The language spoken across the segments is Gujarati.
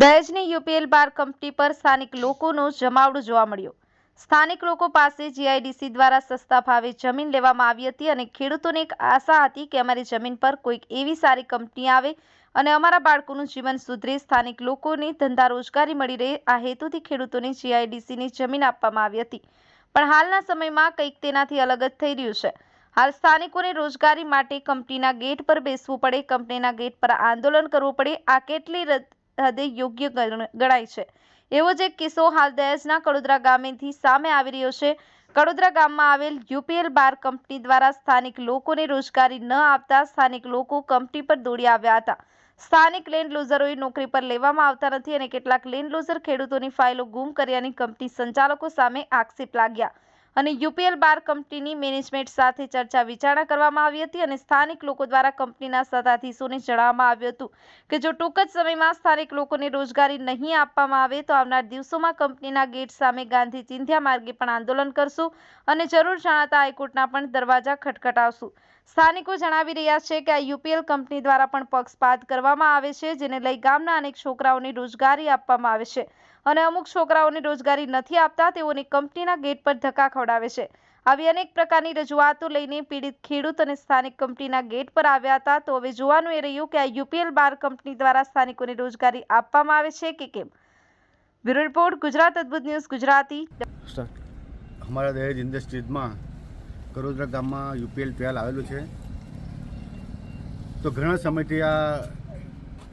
દહેજની યુપીએલ બાર કંપની પર સ્થાનિક લોકોનો જમાવડો જોવા મળ્યો. સ્થાનિક લોકો પાસે જીઆઈડીસી દ્વારા સસ્તા ભાવે જમીન લેવામાં આવી હતી અને ખેડૂતોને એક આશા હતી કે અમારી જમીન પર કોઈક એવી સારી કંપની આવે અને અમારા બાળકોનું જીવન સુધરે સ્થાનિક લોકોને ધંધા રોજગારી મળી રહે. આ હેતુથી ખેડૂતોને જીઆઈડીસીની જમીન આપવામાં આવી હતી. પણ હાલના સમયમાં કંઈક તેનાથી અલગ જ થઈ રહ્યું છે. હાલ સ્થાનિકોને રોજગારી માટે કંપનીના ગેટ પર બેસવું પડે, કંપનીના ગેટ પર આંદોલન કરવું પડે. આ કેટલી હદે યોગ્ય ગણ- ગણાય છે. એવો જ એક કિસ્સો હાલ દહેજના કડોદરા ગામેથી સામે આવી રહ્યો છે. કડોદરા ગામમાં આવેલ યુપીએલ બાર કંપની દ્વારા સ્થાનિક લોકોને રોજગારી ન આપતા સ્થાનિક લોકો કંપની પર દોડી આવ્યા હતા. સ્થાનિક લેન્ડ લૂઝરોએ નોકરી પર લેવામાં આવતા નથી અને કેટલાક લેન્ડ લૂઝર ખેડૂતોની ફાઇલો ગુમ કર્યાની કંપની સંચાલકો સામે આક્ષેપ લાગ્યા. અને યુપીએલ બાર કંપનીની મેનેજમેન્ટ સાથે ચર્ચા વિચારણા કરવામાં આવી હતી અને સ્થાનિક લોકો દ્વારા કંપનીના સત્તાધીશોને જણાવવામાં આવ્યું હતું કે જો ટૂંક જ સમયમાં સ્થાનિક લોકોને રોજગારી નહીં આપવામાં આવે તો આવનાર દિવસોમાં કંપનીના ગેટ સામે ગાંધી ચિંધ્યા માર્ગે પણ આંદોલન કરશું અને જરૂર જણાતા હાઈકોર્ટના પણ દરવાજા ખટખટાવશું. સ્થાનિકો જણાવી રહ્યા છે કે આ યુપીએલ કંપની દ્વારા પણ પક્ષપાત કરવામાં આવે છે, જેને લઈ ગામના અનેક છોકરાઓને રોજગારી આપવામાં આવે છે. અને અમુક છોકરાઓને રોજગારી નથી આપતા, તેઓને કંપનીના ગેટ પર ધક્કા ખવડાવે છે. આવી અનેક પ્રકારની રજૂઆતો લઈને પીડિત ખેડૂત અને સ્થાનિક કંપનીના ગેટ પર આવ્યા હતા. તો હવે જોવાનું એ રહ્યું કે આ યુપીએલ બાર કંપની દ્વારા સ્થાનિકોને રોજગારી આપવામાં આવે છે કે કેમ? બ્યુરો રિપોર્ટ, ગુજરાત અદ્ભુત ન્યૂઝ, ગુજરાતી. અમારા દહેજ ઇન્ડસ્ટ્રીઝમાં કરોદરા ગામમાં યુપીએલ ટ્વેલ આવેલું છે. તો ઘણા સમયથી આ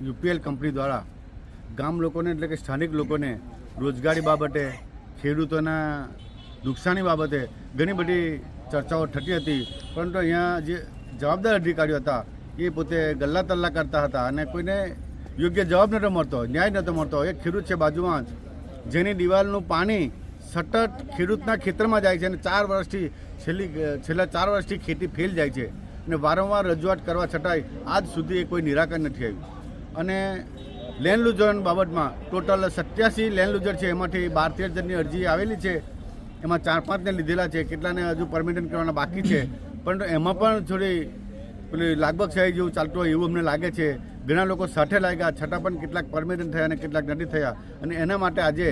યુપીએલ કંપની દ્વારા ગામ લોકોને એટલે કે સ્થાનિક લોકોને રોજગારી બાબતે, ખેડૂતોના નુકસાની બાબતે ઘણી બધી ચર્ચાઓ થતી હતી. પરંતુ અહીંયા જે જવાબદાર અધિકારીઓ હતા, એ પોતે ગલ્લા તલ્લા કરતા હતા અને કોઈને યોગ્ય જવાબ નહોતો મળતો, ન્યાય નહોતો મળતો. એક ખેડૂત છે બાજુમાં જ, જેની દિવાલનું પાણી સતત ખેડૂતના ખેતરમાં જાય છે અને ચાર વર્ષથી છેલ્લી છેલ્લા ચાર વર્ષથી ખેતી ફેલ જાય છે અને વારંવાર રજૂઆત કરવા છતાંય આજ સુધી એ કોઈ નિરાકરણ નથી આવ્યું. અને લેન્ડ લૂઝર બાબતમાં ટોટલ સત્યાસી લેન્ડ લુઝર છે, એમાંથી બાર તેર જણની અરજી આવેલી છે. એમાં ચાર પાંચને લીધેલા છે, કેટલાને હજુ પરમિટન કરવાના બાકી છે. પરંતુ એમાં પણ થોડી પેલી લાગભગ સાહેબ જેવું ચાલતું હોય એવું અમને લાગે છે. ઘણા લોકો સાથે લાગ્યા, છતાં પણ કેટલાક પરમિટન થયા અને કેટલાક નથી થયા. અને એના માટે આજે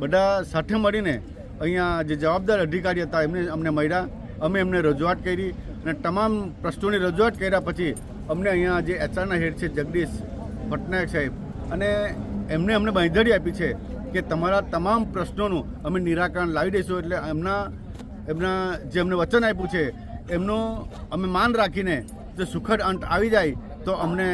બધા સાથે મળીને અહીંયા જે જવાબદાર અધિકારી હતા, એમને અમને મળ્યા. અમે એમને રજૂઆત કરી અને તમામ પ્રશ્નોની રજૂઆત કર્યા પછી અમને અહીંયા જે એચઆરના હેડ છે, જગદીશ પટનાયક સાહેબ, અને એમને અમને બાંધરી આપી છે કે તમારા તમામ પ્રશ્નોનું અમે નિરાકરણ લાવી દઈશું એટલે એમના એમના જે અમને વચન આપ્યું છે, એમનું અમે માન રાખીને જો સુખદ અંત આવી જાય તો અમને,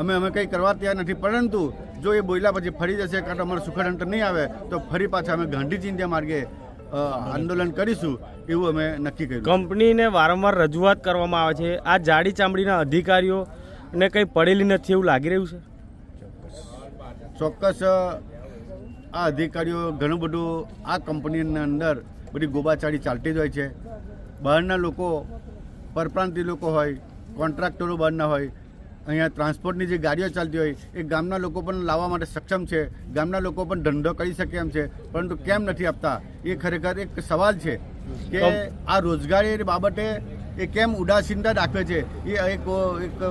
અમે અમે કંઈ કરવા તૈયાર નથી. પરંતુ જો એ બોલ્યા પછી ફરી જશે કાં તો અમારે સુખદ અંત નહીં આવે તો ફરી પાછા અમે ગાંધી ચિંધ્યા માર્ગે આંદોલન કરીશું એવું અમે નક્કી કર્યું. કંપનીને વારંવાર રજૂઆત કરવામાં આવે છે. આ જાડી ચામડીના અધિકારીઓને કંઈ પડેલી નથી એવું લાગી રહ્યું છે? ચોક્કસ આ અધિકારીઓ ઘણું બધું આ કંપનીની અંદર બધી ગોબાચાળી ચાલતી જ હોય છે. બહારના લોકો પરપ્રાંતિ લોકો હોય કોન્ટ્રાક્ટરો બહારના હોય અહીંયા ટ્રાન્સપોર્ટની જે ગાડીઓ ચાલતી હોય એ ગામના લોકો પણ લાવવા માટે સક્ષમ છે. ગામના લોકો પણ ધંધો કરી શકે એમ છે. પરંતુ કેમ નથી આપતા? એ ખરેખર એક સવાલ છે કે આ રોજગારી બાબતે એ કેમ ઉદાસીનતા દાખવે છે? એ એક એક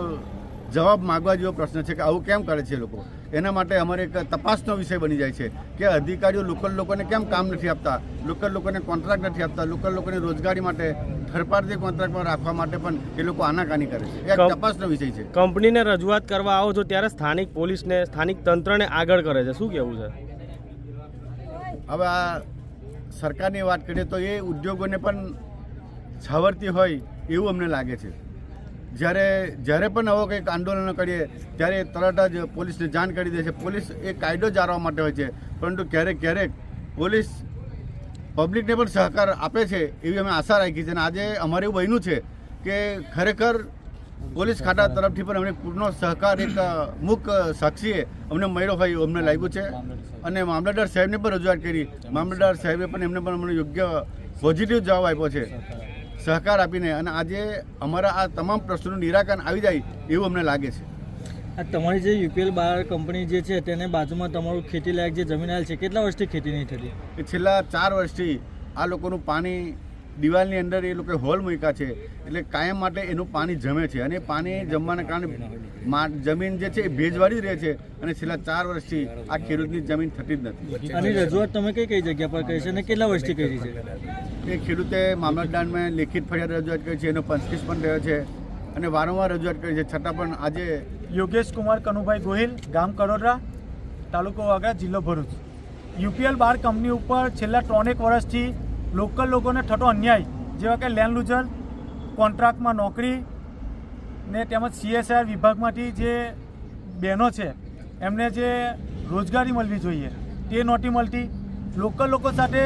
જવાબ માગવા જેવો પ્રશ્ન છે કે આવું કેમ કરે છે લોકો? એના માટે અમારે એક તપાસનો વિષય બની જાય છે કે અધિકારીઓ લોકલ લોકોને કેમ કામ નથી આપતા? લોકલ લોકોને કોન્ટ્રાક્ટ નથી આપતા? લોકલ લોકોને રોજગારી માટે પાર્ટી કોન્ટ્રાક્ટમાં રાખવા માટે પણ એ લોકો આનાકાની કરે છે. એક તપાસનો વિષય છે. કંપનીને રજૂઆત કરવા આવો છો ત્યારે સ્થાનિક પોલીસને સ્થાનિક તંત્રને આગળ કરે છે. શું કહેવું છે? હવે આ સરકારની વાત કરીએ તો એ ઉદ્યોગોને પણ છાવરતી હોય એવું અમને લાગે છે. જ્યારે જ્યારે પણ આવો કંઈક આંદોલનો કરીએ ત્યારે તરત જ પોલીસને જાણ કરી દે છે. પોલીસ એ કાયદો જાળવવા માટે હોય છે. પરંતુ ક્યારેક ક્યારેક પોલીસ પબ્લિકને પણ સહકાર આપે છે એવી અમે આશા રાખી છે અને આજે અમારે એવું બન્યું છે કે ખરેખર પોલીસ ખાતા તરફથી પણ અમને પૂરનો સહકાર એક મુક સાક્ષીએ અમને મળ્યો હોય અમને લાગ્યું છે. અને મામલતદાર સાહેબને પણ રજૂઆત કરી. મામલતદાર સાહેબે પણ એમને પણ અમને યોગ્ય પોઝિટિવ જવાબ આપ્યો છે. સહકાર આપીને અને આજે અમારા આ તમામ પ્રશ્નોનું નિરાકરણ આવી જાય એવું અમને લાગે છે. તમારી જે યુપીએલ બાર કંપની જે છે તેને બાજુમાં તમારું ખેતી લાયક જે જમીન આવેલ છે કેટલા વર્ષથી ખેતી નહીં થતી? એ છેલ્લા ચાર વર્ષથી આ લોકોનું પાણી દિવાલની અંદર એ લોકો હોલ મૂક્યા છે એટલે કાયમ માટે એનું પાણી જમે છે. અને પાણી જમવાના કારણે મા- જમીન જે છે એ ભેજવાળી રહે છે અને છેલ્લા ચાર વર્ષથી આ ખેડૂતની જમીન થતી જ નથી. અને રજૂઆત તમે કઈ કઈ જગ્યા પર કરી છે અને કેટલા વર્ષથી કરી છે? એ ખેડૂતે મામલતદારમાં લેખિત ફરિયાદ રજૂઆત કરી છે એનો પંચકીસ પણ રહ્યો છે. અને વારંવાર રજૂઆત કરી છે. છતાં પણ આજે યોગેશ કુમાર, કનુભાઈ ગોહિલ, ગામ કરોડરા, તાલુકો વાગરા, જિલ્લો ભરૂચ. યુપીએલ બાર કંપની ઉપર છેલ્લા ત્રણેક વર્ષથી લોકલ લોકોને થતો અન્યાય, જેવા કે લેન્ડ લૂઝર, કોન્ટ્રાક્ટમાં નોકરી ને તેમજ સીએસઆર વિભાગમાંથી જે બહેનો છે, એમને જે રોજગારી મળવી જોઈએ, તે નહોતી મળતી. લોકલ લોકો સાથે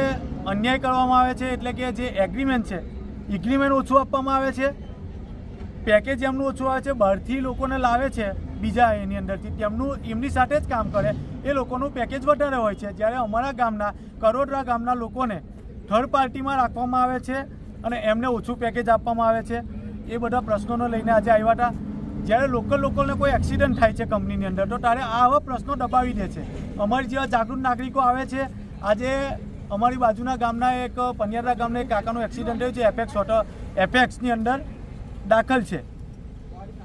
અન્યાય કરવામાં આવે છે, એટલે કે જે એગ્રીમેન્ટ છે એગ્રીમેન્ટ ઓછું આપવામાં આવે છે. પેકેજ એમનું ઓછું આવે છે, બહારથી લોકોને લાવે છે, બીજા એની અંદરથી. તેમનું, એમની સાથે જ કામ કરે. એ લોકોનું પેકેજ વધારે હોય છે. જ્યારે અમારા ગામના, કરોડરા ગામના લોકોને થર્ડ પાર્ટીમાં રાખવામાં આવે છે અને એમને ઓછું પેકેજ આપવામાં આવે છે. એ બધા પ્રશ્નોને લઈને આજે આવ્યા હતા. જ્યારે લોકલ લોકોને કોઈ એક્સિડન્ટ થાય છે કંપનીની અંદર, તો ત્યારે આવા પ્રશ્નો દબાવી દે છે. અમારી જેવા જાગૃત નાગરિકો આવે છે. આજે અમારી બાજુના ગામના એક પનિયારા ગામના એક કાકાનું એક્સિડન્ટ થયું છે એફેક્સ હોટલ એફેક્સની અંદર. દાખલ છે.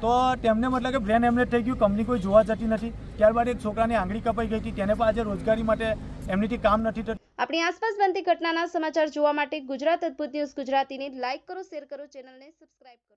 તો તેમને મતલબ કે બ્રેન એમને થઈ ગયું, કંપની કોઈ જોવા જતી નથી. ત્યારબાદ એક છોકરાની આંગળી કપાઈ ગઈ હતી. તેને પણ આજે રોજગારી માટે એમનીથી કામ નથી થતું. આપણી આસપાસ બનતી ઘટનાના સમાચાર જોવા માટે ગુજરાત અદ્ભુત ન્યૂઝ ગુજરાતીને લાઇક કરો, શેર કરો, ચેનલને સબસ્ક્રાઇબ કરો.